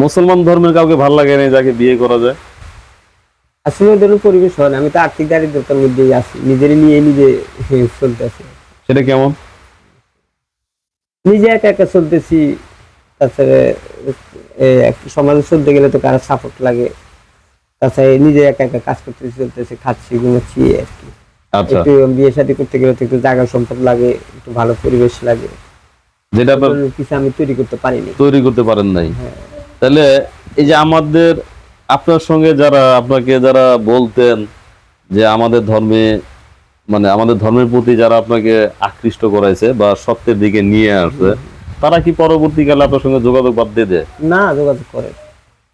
মুসলমান ধর্মের কাউকে ভালো লাগে না যাকে বিয়ে করা যায়? আসলে ওদের পরিবেশ হয় আমি তো আর্থিক দারিদ্রতার মধ্যেই আছি নিজেরই নিয়ে নিজে চলতেছে। সেটা কেমন? নিজে একা একা চলতেছি তাছাড়া সমাজে চলতে গেলে তো কারও সাপোর্ট লাগে। তাছাড়া নিজে একা একা কাজ করতে চলতেছে খাচ্ছি ঘুমাচ্ছি আর কি। আচ্ছা। একটু বিয়ে শাদী করতে গেলে তো একটু জায়গা সম্পদ লাগে একটু ভালো পরিবেশ লাগে। যেটা কিছু আমি তৈরি করতে পারিনি। তৈরি করতে পারেন নাই। হ্যাঁ। তাহলে এই যে আমাদের আপনার সঙ্গে যারা আপনাকে যারা বলতেন যে আমাদের ধর্মে মানে আমাদের ধর্মের প্রতি যারা আপনাকে আকৃষ্ট করাইছে বা সত্যের দিকে নিয়ে আসছে তারা কি পরবর্তীকালে আপনার সঙ্গে যোগাযোগ বাদ দিয়ে দেয়? না যোগাযোগ করে।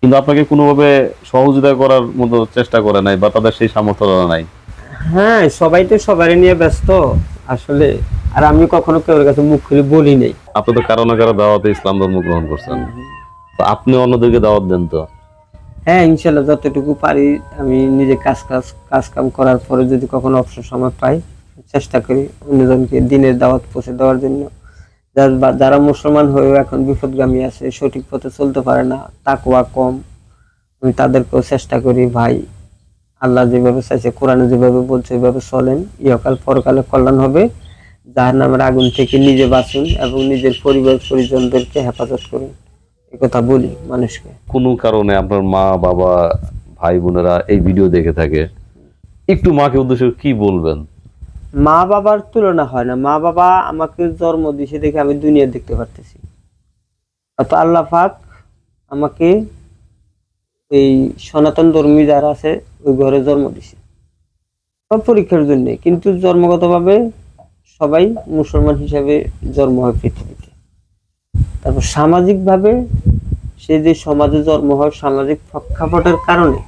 কিন্তু আপনাকে কোনোভাবে সহযোগিতা করার মতো চেষ্টা করে নাই বা তাদের সেই সামর্থ্য নাই? হ্যাঁ সবাই তো সবারই নিয়ে ব্যস্ত। আসলে আর আমি কখনো কেউ কাছে মুখ খুলে বলি নাই। আপনি তো কারও না কারও দাওয়াতে ইসলাম ধর্ম গ্রহণ করছেন। আপনি অন্যদেরকে দাওয়াত দেন তো? হ্যাঁ ইনশাল্লাহ যতটুকু পারি আমি নিজে কাজ কাজ কাজ কাম করার পরে যদি কখনো অবসর সময় পাই, চেষ্টা করি অন্যজনকে দিনের দাওয়াত পৌঁছে দেওয়ার জন্য। যারা মুসলমান হয়েও এখন বিপদগামী আছে, সঠিক পথে চলতে পারে না তাকুয়া কম, আমি তাদেরকেও চেষ্টা করি, ভাই, আল্লাহ যেভাবে চাইছে, কোরআনে যেভাবে বলছে, ওইভাবে চলেন, ইহকাল পরকালে কল্যাণ হবে যার নামের আগুন থেকে নিজে বাঁচুন এবং নিজের পরিবার পরিজনদেরকে হেফাজত করুন। কথা বলি মানুষকে। কোনো কারণে আপনার মা বাবা ভাই বোনেরা এই ভিডিও দেখে থাকে একটু মাকে উদ্দেশ্য কি বলবেন? মা বাবার তুলনা হয় না। মা বাবা আমাকে জন্ম দিয়েছে দেখে আমি দুনিয়া দেখতে পারতেছি। অত আল্লাহ পাক আমাকে এই সনাতন ধর্মী যারা আছে ওই ঘরে জন্ম দিছে সব পরীক্ষার জন্য। কিন্তু জন্মগতভাবে সবাই মুসলমান হিসাবে জন্ম হয় পৃথিবীতে। তারপর সামাজিকভাবে সে যে সমাজে জন্ম হয় সামাজিক প্রেক্ষাপটের কারণে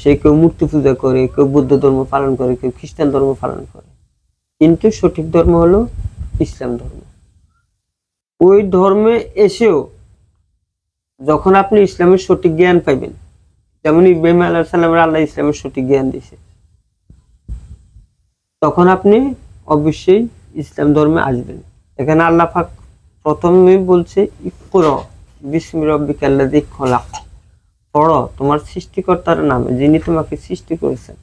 সে কেউ মূর্তি পূজা করে, কেউ বৌদ্ধ ধর্ম পালন করে, কেউ খ্রিস্টান ধর্ম পালন করে। কিন্তু সঠিক ধর্ম হলো ইসলাম ধর্ম। ওই ধর্মে এসেও যখন আপনি ইসলামের সঠিক জ্ঞান পাইবেন, যেমন ইব্রাহিম আল্লাহ সাল্লামের আল্লাহ ইসলামের সঠিক জ্ঞান দিয়েছে, তখন আপনি অবশ্যই ইসলাম ধর্মে আসবেন। এখানে আল্লাহ পাক প্রথমে বলছে, ইকর বিস্মি রব্বিকাল্লাযী খলাক। পড়ো, তোমার সৃষ্টিকর্তার নামে, যিনি তোমাকে সৃষ্টি করেছেন।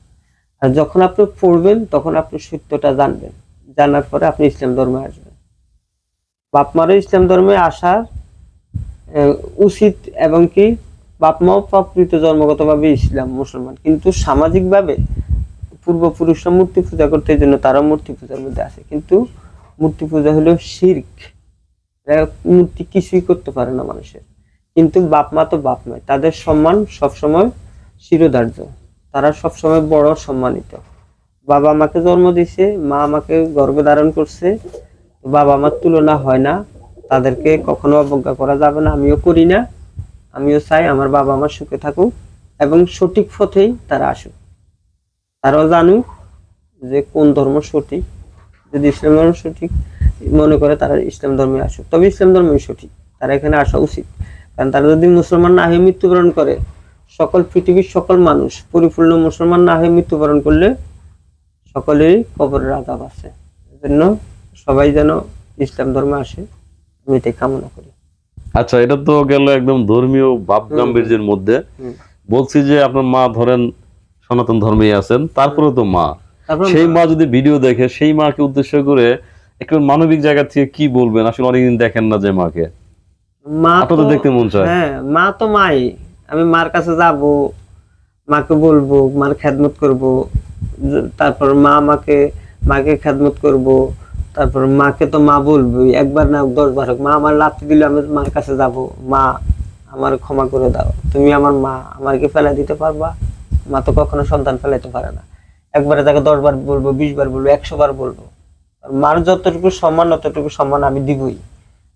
আর যখন আপনি পড়বেন, তখন আপনি সত্যটা জানবেন। জানার পরে আপনি ইসলাম ধর্মে আসবেন। বাপ মারও ইসলাম ধর্মে আসার উচিত এবং কি বাপ মাও প্রকৃত জন্মগতভাবে ইসলাম, মুসলমান। কিন্তু সামাজিকভাবে পূর্বপুরুষরা মূর্তি পূজা করতে জন্য তারা মূর্তি পূজার মধ্যে আছে। কিন্তু মূর্তি পূজা হলো শির্ক। মূর্তি কিছুই করতে পারে না মানুষের। কিন্তু বাপ মা তো বাপ নয়, তাদের সম্মান সবসময় শিরোধার্য। তারা সবসময় বড় সম্মানিত। বাবা আমাকে জন্ম দিছে, মা আমাকে গর্ভে ধারণ করছে। বাবা আমার তুলনা হয় না, তাদেরকে কখনো অবজ্ঞা করা যাবে না, আমিও করি না, আমিও চাই আমার বাবা আমার সুখে থাকুক এবং সঠিক পথেই তারা আসুক। তারাও জানুক যে কোন ধর্ম সঠিক, যদি ইসলাম ধর্ম সঠিক মনে করে তারা ইসলাম ধর্মে আসুক। তবে ইসলাম ধর্মই সঠিক তারা এখানে আসা উচিত। কারণ তারা যদি মুসলমান না হয়ে মৃত্যুবরণ করে সকল পৃথিবীর সকল মানুষ পরিপূর্ণ মুসলমান না হয়ে মৃত্যুবরণ করলে সকলেরই কবরের আদাব আছে। এজন্য সবাই যেন ইসলাম ধর্মে আসে আমি এটাই কামনা করি। আচ্ছা এটা তো গেল একদম ধর্মীয় ভাব গাম্ভীর্যের মধ্যে। বলছি যে আপনার মা ধরেন সনাতন ধর্মেই আছেন তারপরে তো মা। তারপর সেই মা। যদি ভিডিও দেখে সেই মাকে উদ্দেশ্য করে একটু মানবিক জায়গা থেকে কি বলবেন? আসলে অনেকদিন দেখেন না যে মাকে। মা তো দেখতে মন চায়। হ্যাঁ মা তো মাই। আমি মার কাছে যাব মাকে বলব মার খেদমত করব। তারপর মা আমাকে মাকে খেদমত করব। তারপর মাকে তো মা বলবই একবার না দশ বার হোক। মা আমার লাথি দিলে আমি মার কাছে যাব। মা আমার ক্ষমা করে দাও। তুমি আমার মা আমাকে ফেলা দিতে পারবা? মা তো কখনো সন্তান ফেলাইতে পারে না। একবারে তাকে দশ বার বলব বিশ বার বলব একশো বার বলব। মার যতটুকু সম্মান অতটুকু সম্মান আমি দিবই।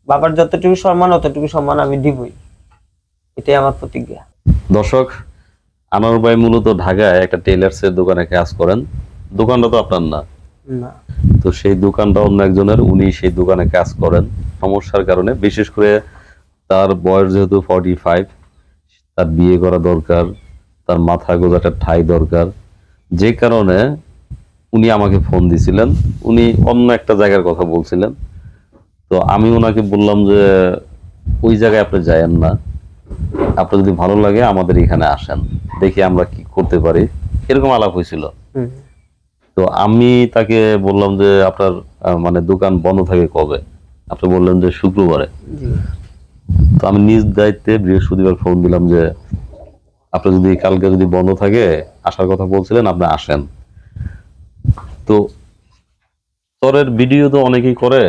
বাবার যতটুকু সম্মান অতটুকু সম্মান আমি দিবই। এটাই আমার প্রতিজ্ঞা। দর্শক আনোয়ার ভাই মূলত ঢাকায় একটা টেলার্স এর দোকানে কাজ করেন। দোকানটা তো আপনার না। না। তো সেই দোকানটা অন্য একজনের উনি সেই দোকানে কাজ করেন। সমস্যার কারণে বিশেষ করে তার বয়স যেহেতু ফর্টি ফাইভ তার বিয়ে করা দরকার তার মাথা গোজাটা ঠাই দরকার। যে কারণে উনি আমাকে ফোন দিছিলেন। উনি অন্য একটা জায়গার কথা বলছিলেন। তো আমি ওনাকে বললাম যে ওই জায়গায় আপনি যায়েন না। আপনার যদি ভালো লাগে আমাদের এখানে আসেন। দেখি আমরা কি করতে পারি। এরকম আলাপ হয়েছিল। তো আমি তাকে বললাম যে আপনার মানে দোকান বন্ধ থাকে কবে? আপনি বললেন যে শুক্রবারে। তো আমি নিজ দায়িত্বে বৃহস্পতিবার ফোন দিলাম যে আপনি যদি কালকে যদি বন্ধ থাকে আসার কথা বলছিলেন আপনি আসেন। তো চরের ভিডিও তো অনেকেই করে।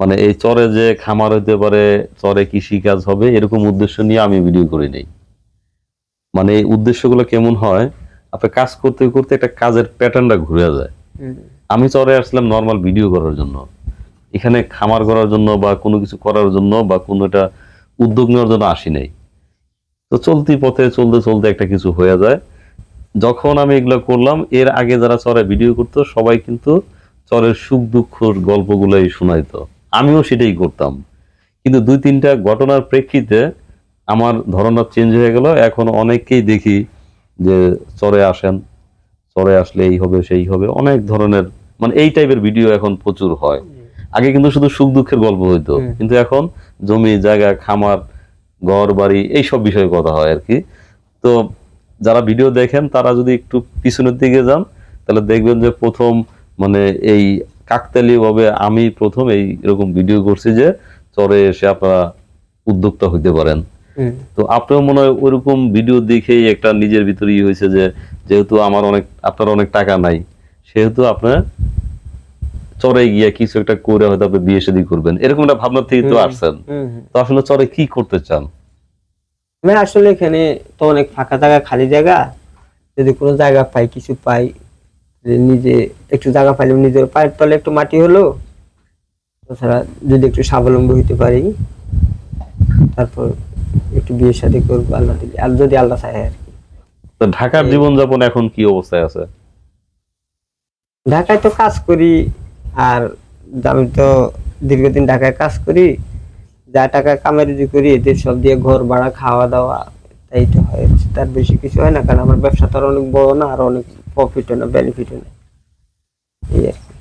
মানে এই চরে যে খামার হইতে পারে চরে কৃষি কাজ হবে এরকম উদ্দেশ্য নিয়ে আমি ভিডিও করি নেই। মানে এই উদ্দেশ্যগুলো কেমন হয় আপনি কাজ করতে করতে একটা কাজের প্যাটার্নটা ঘুরে যায়। আমি চরে আসলাম নর্মাল ভিডিও করার জন্য। এখানে খামার করার জন্য বা কোনো কিছু করার জন্য বা কোনো একটা উদ্যোগ নেওয়ার জন্য আসি নাই। তো চলতি পথে চলতে চলতে একটা কিছু হয়ে যায়। যখন আমি এগুলো করলাম এর আগে যারা চরে ভিডিও করতো সবাই কিন্তু চরের সুখ দুঃখর গল্পগুলোই শোনাইতো। আমিও সেটাই করতাম। কিন্তু দুই তিনটা ঘটনার প্রেক্ষিতে আমার ধারণা চেঞ্জ হয়ে গেল। এখন অনেককেই দেখি যে চরে আসেন চরে আসলে এই হবে সেই হবে অনেক ধরনের মানে এই টাইপের ভিডিও এখন প্রচুর হয়। আগে কিন্তু শুধু সুখ দুঃখের গল্প হইতো। কিন্তু এখন জমি জায়গা খামার ঘর বাড়ি এইসব বিষয়ে কথা হয় আর কি। তো যারা ভিডিও দেখেন তারা যদি একটু পিছনের দিকে যান তাহলে দেখবেন যে প্রথম মানে এই কাকতালি ভাবে আমি প্রথম এই এরকম ভিডিও করছি যে চরে এসে আপনারা উদ্যোক্তা হইতে পারেন। তো আপনার মনে হয় ওরকম ভিডিও দেখেই একটা নিজের ভিতরে ই হয়েছে যে যেহেতু আমার অনেক আপনার অনেক টাকা নাই সেহেতু আপনার চরে গিয়ে কিছু একটা করে হয়তো আপনি বিয়ে শাদী করবেন। এরকম একটা ভাবনা থেকে তো আসছেন। তো আসলে চরে কি করতে চান? আমি আসলে এখানে তো অনেক ফাঁকা জায়গা খালি জায়গা। যদি কোনো জায়গা পাই কিছু পাই নিজে একটু জায়গা পাইলে নিজের পায়ের তলে একটু মাটি হলো। তাছাড়া যদি একটু স্বাবলম্বী হইতে পারি তারপর একটু বিয়ে শাদী করব আল্লাহ দিলে। আর যদি আল্লাহ চায় আর কি। তো ঢাকার জীবনযাপন এখন কি অবস্থায় আছে? ঢাকায় তো কাজ করি আর আমি তো দীর্ঘদিন ঢাকায় কাজ করি। যা টাকা কামাই রুজি করি এদের সব দিয়ে ঘর ভাড়া খাওয়া দাওয়া তাই তো হয়। তার বেশি কিছু হয় না কারণ আমার ব্যবসা তো অনেক বড় না আর অনেক প্রফিট না বেনিফিট না। এই আর কি।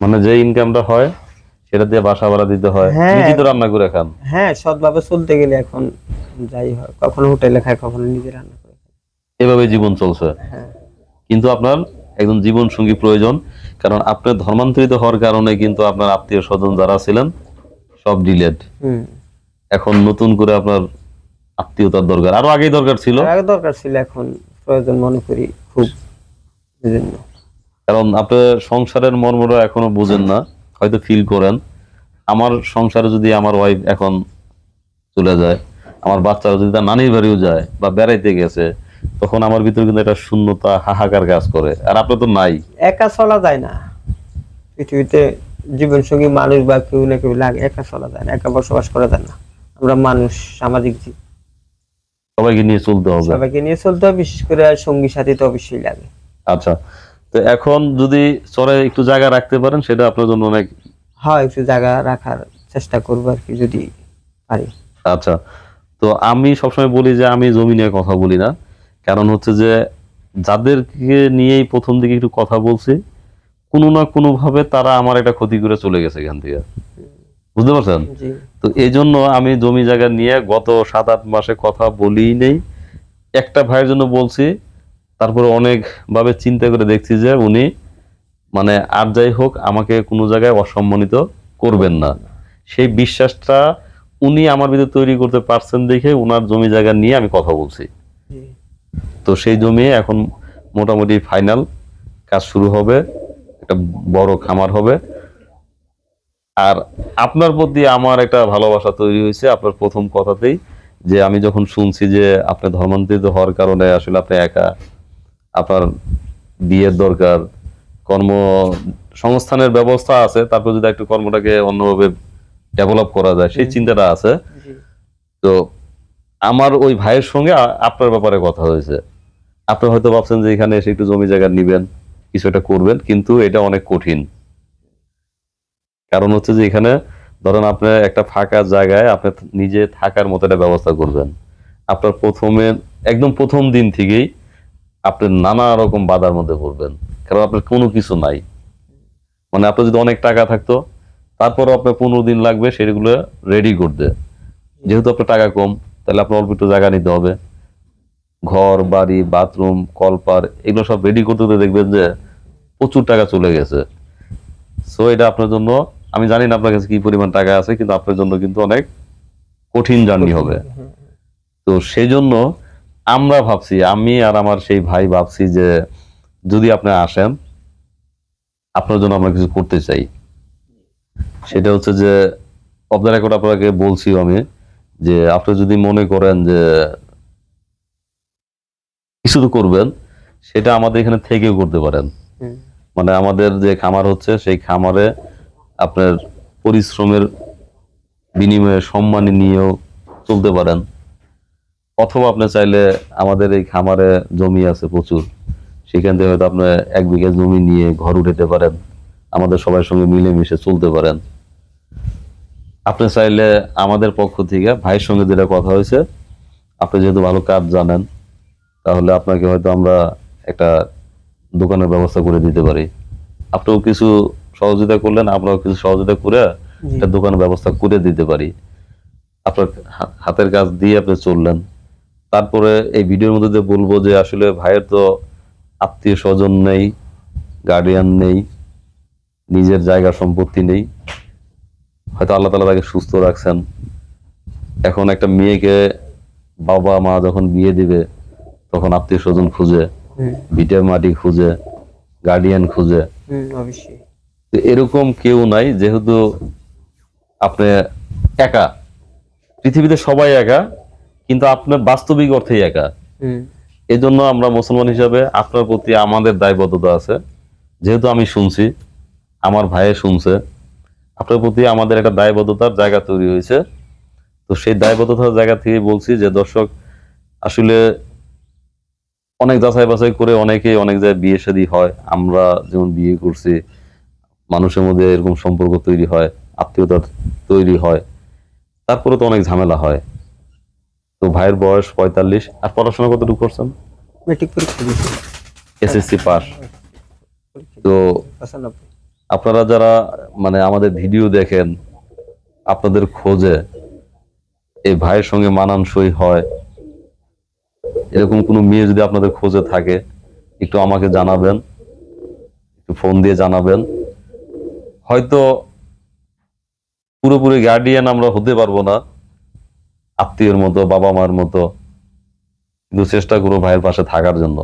মানে যে ইনকামটা হয় সেটা দিয়ে বাসা ভাড়া দিতে হয়। হ্যাঁ। নিজে তো রান্না করে খান। হ্যাঁ সৎভাবে চলতে গেলে এখন যাই হয়। কখনো হোটেলে খাই কখনো নিজে রান্না করে এভাবে জীবন চলছে। হ্যাঁ। কিন্তু আপনার একজন জীবন সঙ্গী প্রয়োজন কারণ আপনার ধর্মান্তরিত হওয়ার কারণে কিন্তু আপনার আত্মীয় স্বজন যারা ছিলেন সব ডিলেট হুম। এখন নতুন করে আপনার আত্মীয়তার দরকার। আরও আগেই দরকার ছিল। আগে দরকার ছিল এখন প্রয়োজন মনে করি খুব এজন্য কারণ আপনার সংসারের মর্মটা এখনও বুঝেন না হয়তো ফিল করেন। আমার সংসারে যদি আমার ওয়াইফ এখন চলে যায় আমার বাচ্চারা যদি তার নানির বাড়িও যায় বা বেড়াইতে গেছে তখন আমার ভিতরে কিন্তু একটা শূন্যতা হাহাকার কাজ করে। আর আপনার তো নাই। একা চলা যায় না। পৃথিবীতে জীবন সঙ্গী মানুষ বা কেউ না কেউ লাগে একা চলা যায় না একা বসবাস করা যায় না। আমরা মানুষ সামাজিক জীব। সবাইকে নিয়ে চলতে হবে। সবাইকে নিয়ে চলতে হয় বিশেষ করে সঙ্গী সাথী তো অবশ্যই লাগে। আচ্ছা তো এখন যদি চরে একটু জায়গা রাখতে পারেন সেটা আপনার জন্য অনেক হয় একটু জায়গা রাখার চেষ্টা করব আর কি যদি পারি। আচ্ছা তো আমি সবসময় বলি যে আমি জমি নিয়ে কথা বলি না। কারণ হচ্ছে যে যাদেরকে নিয়েই প্রথম দিকে একটু কথা বলছি কোনো না কোনো ভাবে তারা আমার একটা ক্ষতি করে চলে গেছে এখান থেকে। বুঝতে পারছেন? তো এই জন্য আমি জমি জায়গা নিয়ে গত সাত আট মাসে কথা বলি নেই। একটা ভাইয়ের জন্য বলছি তারপরে অনেক ভাবে চিন্তা করে দেখছি যে উনি মানে আর যাই হোক আমাকে কোনো জায়গায় অসম্মানিত করবেন না। সেই বিশ্বাসটা উনি আমার ভিতরে তৈরি করতে পারছেন দেখে উনার জমি জায়গা নিয়ে আমি কথা বলছি। তো সেই জমি এখন মোটামুটি ফাইনাল কাজ শুরু হবে। একটা বড় খামার হবে। আর আপনার প্রতি আমার একটা ভালোবাসা তৈরি হয়েছে আপনার প্রথম কথাতেই যে আমি যখন শুনছি যে আপনি ধর্মান্তরিত হওয়ার কারণে আসলে আপনি একা আপনার বিয়ের দরকার কর্ম সংস্থানের ব্যবস্থা আছে তারপর যদি একটু কর্মটাকে অন্যভাবে ডেভেলপ করা যায় সেই চিন্তাটা আছে। তো আমার ওই ভাইয়ের সঙ্গে আপনার ব্যাপারে কথা হয়েছে। আপনি হয়তো ভাবছেন যে এখানে এসে একটু জমি জায়গা নিবেন। কিছু একটা করবেন, কিন্তু এটা অনেক কঠিন। কারণ হচ্ছে যে এখানে ধরেন আপনি একটা ফাঁকা জায়গায় আপনি নিজে থাকার মতো একটা ব্যবস্থা করবেন। আপনার প্রথমে, একদম প্রথম দিন থেকেই আপনি নানা রকম বাধার মধ্যে পড়বেন, কারণ আপনার কোনো কিছু নাই। মানে আপনার যদি অনেক টাকা থাকতো, তারপরও আপনার পনেরো দিন লাগবে সেগুলো রেডি করতে। যেহেতু আপনার টাকা কম, তাহলে আপনার অল্প একটু জায়গা নিতে হবে। ঘর বাড়ি বাথরুম কলপার এগুলো সব রেডি করতে করতে দেখবেন যে প্রচুর টাকা চলে গেছে। সো এটা আপনার জন্য আমি জানি না আপনার কাছে কি পরিমাণ টাকা আছে কিন্তু আপনার জন্য কিন্তু অনেক কঠিন জার্নি হবে। তো সেই জন্য আমরা ভাবছি আমি আর আমার সেই ভাই ভাবছি যে যদি আপনি আসেন আপনার জন্য আমরা কিছু করতে চাই। সেটা হচ্ছে যে অফ দ্য রেকর্ড আপনাকে বলছি আমি যে আপনি যদি মনে করেন যে কিছু তো করবেন সেটা আমাদের এখানে থেকেও করতে পারেন। মানে আমাদের যে খামার হচ্ছে সেই খামারে আপনার পরিশ্রমের বিনিময়ে সম্মানী নিয়েও চলতে পারেন। অথবা আপনি চাইলে আমাদের এই খামারে জমি আছে প্রচুর সেখান থেকে হয়তো আপনি এক বিঘা জমি নিয়ে ঘর উঠাতে পারেন। আমাদের সবার সঙ্গে মিলেমিশে চলতে পারেন। আপনি চাইলে আমাদের পক্ষ থেকে ভাইয়ের সঙ্গে যেটা কথা হয়েছে আপনি যেহেতু ভালো কাজ জানেন তাহলে আপনাকে হয়তো আমরা একটা দোকানের ব্যবস্থা করে দিতে পারি। আপনিও কিছু সহযোগিতা করলেন আমরাও কিছু সহযোগিতা করে একটা দোকানের ব্যবস্থা করে দিতে পারি। আপনার হাতের কাজ দিয়ে আপনি চললেন। তারপরে এই ভিডিওর মধ্যে দিয়ে বলব যে আসলে ভাইয়ের তো আত্মীয় স্বজন নেই গার্ডিয়ান নেই নিজের জায়গা সম্পত্তি নেই। হয়তো আল্লাহ তালা তাকে সুস্থ রাখছেন। এখন একটা মেয়েকে বাবা মা যখন বিয়ে দিবে তখন আত্মীয় স্বজন খুঁজে ভিটে মাটি খুঁজে গার্ডিয়ান খুঁজে। তো এরকম কেউ নাই যেহেতু আপনি একা। পৃথিবীতে সবাই একা কিন্তু আপনার বাস্তবিক অর্থেই একা। এই জন্য আমরা মুসলমান হিসাবে আপনার প্রতি আমাদের দায়বদ্ধতা আছে। যেহেতু আমি শুনছি আমার ভাইয়ে শুনছে আপনার প্রতি আমাদের একটা দায়বদ্ধতার জায়গা তৈরি হয়েছে। তো সেই দায়বদ্ধতার জায়গা থেকে বলছি যে দর্শক আসলে অনেক যাচাই বাছাই করে অনেকেই অনেক জায়গায় বিয়ে শাদী হয়। আমরা যেমন বিয়ে করছি মানুষের মধ্যে এরকম সম্পর্ক তৈরি হয় আত্মীয়তা তৈরি হয়। তারপরে তো অনেক ঝামেলা হয়। তো ভাইয়ের বয়স পঁয়তাল্লিশ আর পড়াশোনা কতটুকু করছেন? মেট্রিক পরীক্ষা এসএসসি পাস। তো আপনারা যারা মানে আমাদের ভিডিও দেখেন আপনাদের খোঁজে এই ভাইয়ের সঙ্গে মানানসই হয়। এরকম কোনো মেয়ে যদি আপনাদের খোঁজে থাকে, একটু আমাকে জানাবেন, একটু ফোন দিয়ে জানাবেন। হয়তো পুরোপুরি গার্ডিয়ান আমরা হতে পারব না, আত্মীয়ের মতো, বাবা মার মতো, কিন্তু চেষ্টা করব ভাইয়ের পাশে থাকার জন্য।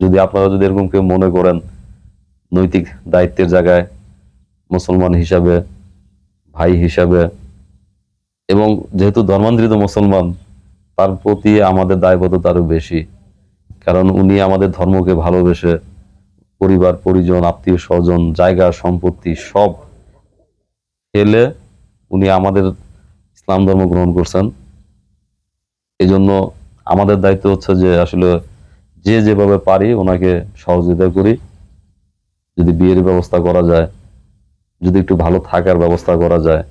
যদি আপনারা যদি এরকম কেউ মনে করেন, নৈতিক দায়িত্বের জায়গায়, মুসলমান হিসাবে, ভাই হিসাবে, এবং যেহেতু ধর্মান্তরিত মুসলমান তার প্রতি আমাদের দায়বদ্ধতা আরও বেশি। কারণ উনি আমাদের ধর্মকে ভালোবেসে পরিবার, পরিজন, আত্মীয় স্বজন, জায়গা, সম্পত্তি সব ফেলে উনি আমাদের ইসলাম ধর্ম গ্রহণ করছেন। এই জন্য আমাদের দায়িত্ব হচ্ছে যে আসলে যে যেভাবে পারি ওনাকে সহযোগিতা করি। যদি বিয়ের ব্যবস্থা করা যায়, যদি একটু ভালো থাকার ব্যবস্থা করা যায়,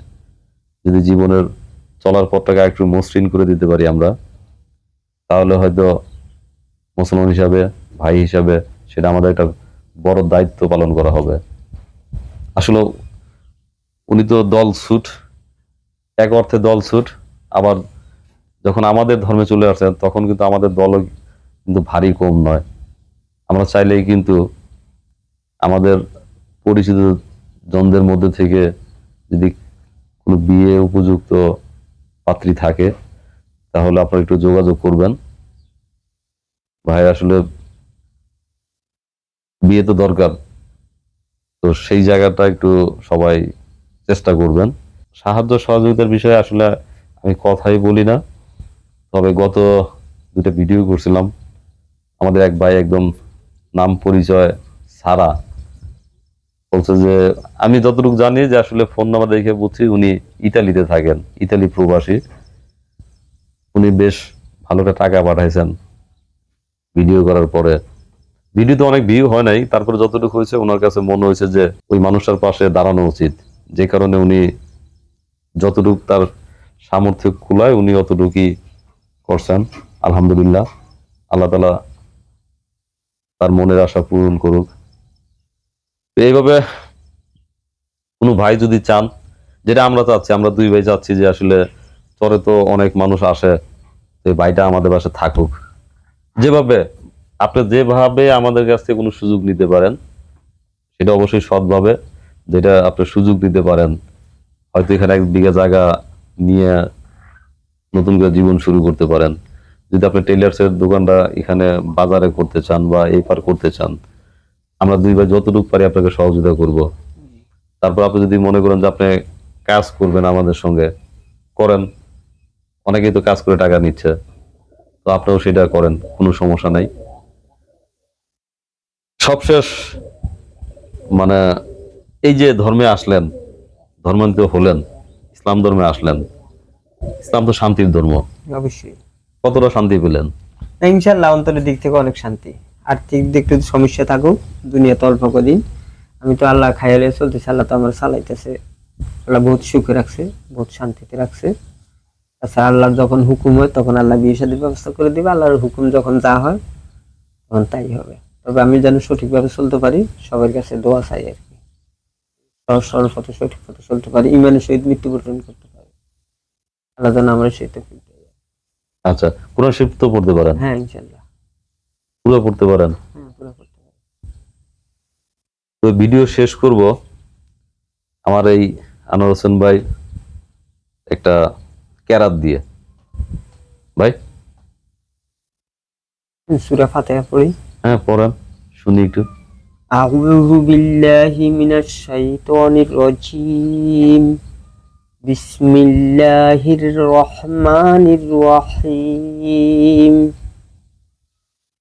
যদি জীবনের চলার পথটাকে একটু মসৃণ করে দিতে পারি আমরা। তাহলে হয়তো মুসলমান হিসাবে, ভাই হিসাবে সেটা আমাদের একটা বড় দায়িত্ব পালন করা হবে। আসলে উনি তো দল ছুট, এক অর্থে দল ছুট, আবার যখন আমাদের ধর্মে চলে আসেন তখন কিন্তু আমাদের দলও কিন্তু ভারী কম নয়। আমরা চাইলেই কিন্তু আমাদের পরিচিত জনদের মধ্যে থেকে যদি কোনো বিয়ে উপযুক্ত পাত্রী থাকে, তাহলে আপনারা একটু যোগাযোগ করবেন। ভাই, আসলে বিয়ে তো দরকার, তো সেই জায়গাটা একটু সবাই চেষ্টা করবেন। সাহায্য সহযোগিতার বিষয়ে আসলে আমি কথাই বলি না, তবে গত দুটো ভিডিও করছিলাম। আমাদের এক ভাই একদম নাম পরিচয় সারা। বলছে যে, আমি যতটুকু জানি যে আসলে ফোন নাম্বার দেখে বুঝছি উনি ইতালিতে থাকেন, ইতালি প্রবাসী। উনি বেশ ভালো একটা টাকা পাঠাইছেন ভিডিও করার পরে। ভিডিওতে অনেক ভিউ হয় নাই, তারপরে যতটুকু হয়েছে ওনার কাছে মনে হয়েছে যে ওই মানুষটার পাশে দাঁড়ানো উচিত। যে কারণে উনি যতটুকু তার সামর্থ্য খোলায় উনি অতটুকুই করছেন। আলহামদুলিল্লাহ, আল্লাহ তালা তার মনের আশা পূরণ করুক। এইভাবে কোনো ভাই যদি চান, যেটা আমরা চাচ্ছি, আমরা দুই ভাই চাচ্ছি যে আসলে স্তরে তো অনেক মানুষ আসে যে ভাইটা আমাদের বাসে থাকুক। যেভাবে আপনি যেভাবে আমাদের কাছ থেকে কোনো সুযোগ নিতে পারেন, সেটা অবশ্যই সৎভাবে, যেটা আপনি সুযোগ দিতে পারেন, হয়তো এখানে এক বিঘা জায়গা নিয়ে নতুন করে জীবন শুরু করতে পারেন। যদি আপনি টেলার্সের দোকানটা এখানে বাজারে করতে চান বা এই পার করতে চান আমরা দুই ভাই যতটুকু পারি আপনাকে সহযোগিতা করব। তারপর আপনি যদি মনে করেন যে আপনি কাজ করবেন আমাদের সঙ্গে করেন। অনেকেই তো কাজ করে টাকা নিচ্ছে তো আপনিও সেটা করেন কোনো সমস্যা নাই। সবশেষ মানে এই যে ধর্মে আসলেন ধর্মান্তরিত হলেন ইসলাম ধর্মে আসলেন ইসলাম তো শান্তির ধর্ম। অবশ্যই। কতটা শান্তি পেলেন? ইনশাল্লাহ অন্তরের দিক থেকে অনেক শান্তি। আর্থিক দিক থেকে সমস্যা থাকুক দুনিয়াতে অল্প কদিন। আমি তো আল্লাহ খাইলে চলতেছে আল্লাহ তো আমার চালাইতেছে। আল্লাহ বহুত সুখে রাখছে বহুত শান্তিতে রাখছে। আচ্ছা আল্লাহর যখন হুকুম হয় তখন আল্লাহ বিয়ে শাদীর ব্যবস্থা করে দিবে। আল্লাহর হুকুম যখন যা হয় তখন তাই হবে। তবে আমি যেন সঠিকভাবে চলতে পারি সবার কাছে দোয়া চাই আর কি। সহজ সরল পথে সঠিক পথে চলতে পারি ইমানের সহিত মৃত্যু মৃত্যুবরণ করতে পারি। আল্লাহ যেন আমার সহিত আচ্ছা কোরআন শরীফ তো পড়তে পারেন। হ্যাঁ ইনশাল্লাহ পুরো পড়তে পারেন। তো ভিডিও শেষ করব। আমার এই আনোয়ার হোসেন ভাই একটা ক্যারাত দিয়ে। ভাই? সূরা ফাতিহা পড়ি। হ্যাঁ পড়ান শুনি একটু। আউযু বিল্লাহি মিনাশ শাইতানির রাজিম। বিসমিল্লাহির রহমানির রহিম।